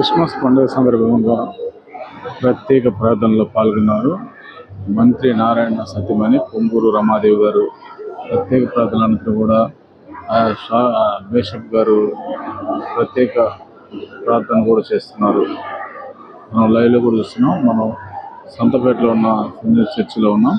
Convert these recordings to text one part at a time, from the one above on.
Christmas పండుగ సందర్భంగా ప్రత్యేక ప్రార్థనలో పాల్గొన్నారు మంత్రి నారాయణ సత్యమణి పొంగూరు రమాదేవి గారు. ప్రత్యేక ప్రార్థన కూడా బిషప్ గారు ప్రత్యేక ప్రార్థన కూడా చేస్తున్నారు. మనం లైవ్లో కూడా చూస్తున్నాం. మనం సంతపేటలో ఉన్న ఫినిష్ చర్చిలో ఉన్నాం.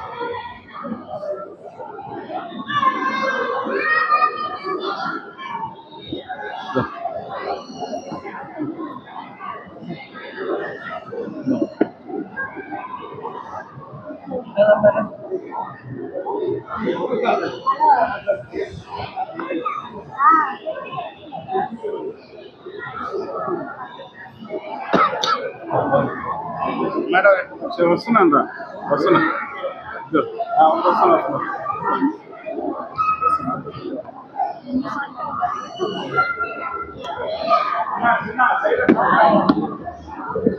మేడం వస్తున్నాను రా. వస్తున్నా. వస్తున్నా వస్తున్నా.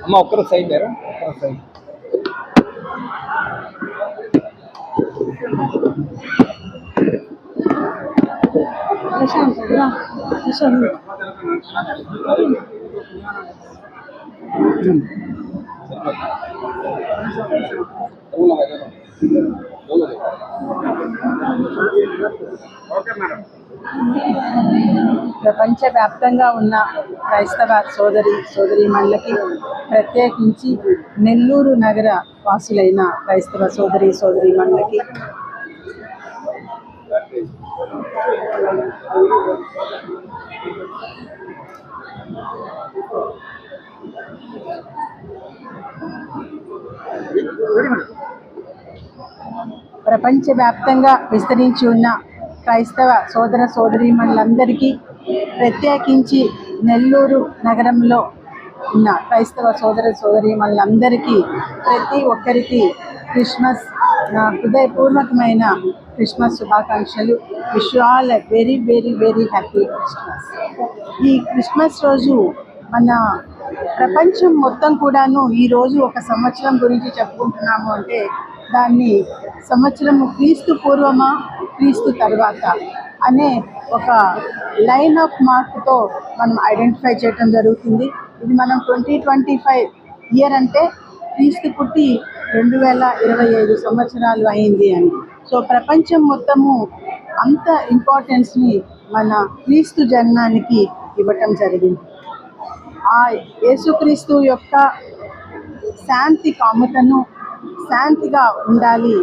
అమ్మ ఒక్కరు సైడ్ లేరా? ఒక్కరు సైడ్. ప్రపంచవ్యాప్తంగా ఉన్న క్రైస్తవ సోదరి సోదరీమణులకి ప్రత్యేకించి నెల్లూరు నగర వాసులైన క్రైస్తవ సోదరి సోదరీమణులకి ప్రపంచవ్యాప్తంగా విస్తరించి ఉన్న క్రైస్తవ సోదర సోదరీమణులందరికీ ప్రత్యేకించి నెల్లూరు నగరంలో ఉన్న క్రైస్తవ సోదర సోదరీమణులందరికీ ప్రతి ఒక్కరికి క్రిస్మస్ హృదయపూర్వకమైన క్రిస్మస్ శుభాకాంక్షలు. Wish all very very very happy Christmas ఈ క్రిస్మస్ రోజు మన ప్రపంచం మొత్తం కూడాను ఈరోజు ఒక సంవత్సరం గురించి చెప్పుకుంటున్నాము అంటే దాన్ని సంవత్సరము క్రీస్తు పూర్వమా క్రీస్తు తర్వాత అనే ఒక లైన్ ఆఫ్ మార్క్తో మనం ఐడెంటిఫై చేయడం జరుగుతుంది. ఇది మనం ట్వంటీ ట్వంటీ ఫైవ్ ఇయర్ అంటే క్రీస్తు పుట్టి రెండు వేల ఇరవై ఐదు సంవత్సరాలు అయింది అని. సో ప్రపంచం మొత్తము అంత ఇంపార్టెన్స్ని మన క్రీస్తు జన్మానికి ఇవ్వటం జరిగింది. ఆ యేసుక్రీస్తు యొక్క శాంతి కాముతను శాంతిగా ఉండాలి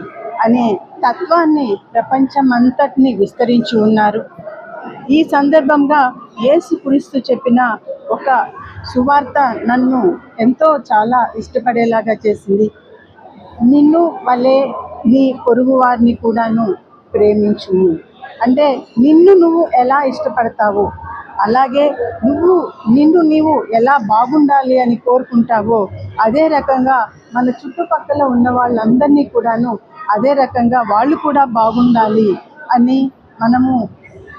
అనే తత్వాన్ని ప్రపంచం అంతటిని విస్తరించి ఉన్నారు. ఈ సందర్భంగా యేసుక్రీస్తు చెప్పిన ఒక సువార్త నన్ను ఎంతో చాలా ఇష్టపడేలాగా చేసింది. నిన్ను వలే నీ పొరుగు వారిని కూడాను ప్రేమించుము. అంటే నిన్ను నువ్వు ఎలా ఇష్టపడతావు అలాగే నువ్వు నిన్ను నీవు ఎలా బాగుండాలి అని కోరుకుంటావో అదే రకంగా మన చుట్టుపక్కల ఉన్న వాళ్ళందరినీ కూడాను అదే రకంగా వాళ్ళు కూడా బాగుండాలి అని మనము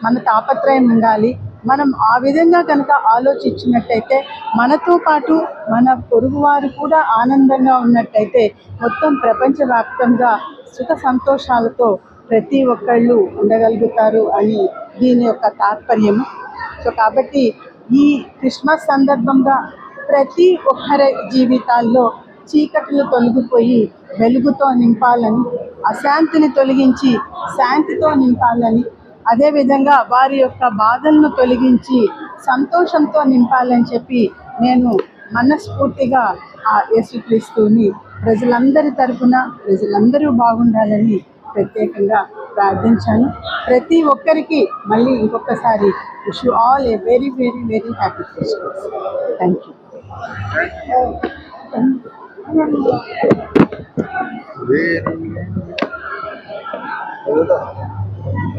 మన తాపత్రయం ఉండాలి. మనం ఆ విధంగా కనుక ఆలోచించినట్టయితే మనతో పాటు మన పొరుగువారు కూడా ఆనందంగా ఉన్నట్టయితే మొత్తం ప్రపంచవ్యాప్తంగా సుఖ సంతోషాలతో ప్రతి ఒక్కళ్ళు ఉండగలుగుతారు అని దీని యొక్క తాత్పర్యము. సో కాబట్టి ఈ క్రిస్మస్ సందర్భంగా ప్రతి ఒక్కరి జీవితాల్లో చీకట్లు తొలగిపోయి వెలుగుతో నింపాలని అశాంతిని తొలగించి శాంతితో నింపాలని అదేవిధంగా వారి యొక్క బాధలను తొలగించి సంతోషంతో నింపాలని చెప్పి నేను మనస్ఫూర్తిగా ఆ యేసుక్రీస్తుని ప్రజలందరి తరఫున ప్రజలందరూ బాగుండాలని ప్రత్యేకంగా ప్రార్థించాను. ప్రతి ఒక్కరికి మళ్ళీ ఇంకొకసారి wish all a very very very happy Christmas. Thank you.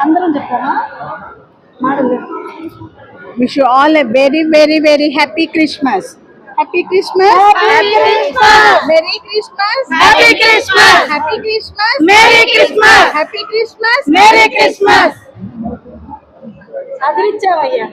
అందరం చెప్తారా మాడలు wish all a very very very happy Christmas happy Christmas merry Christmas Happy Christmas! Happy Christmas Merry Christmas! Happy Christmas merry Christmas అదిరిచ్చావయ్యా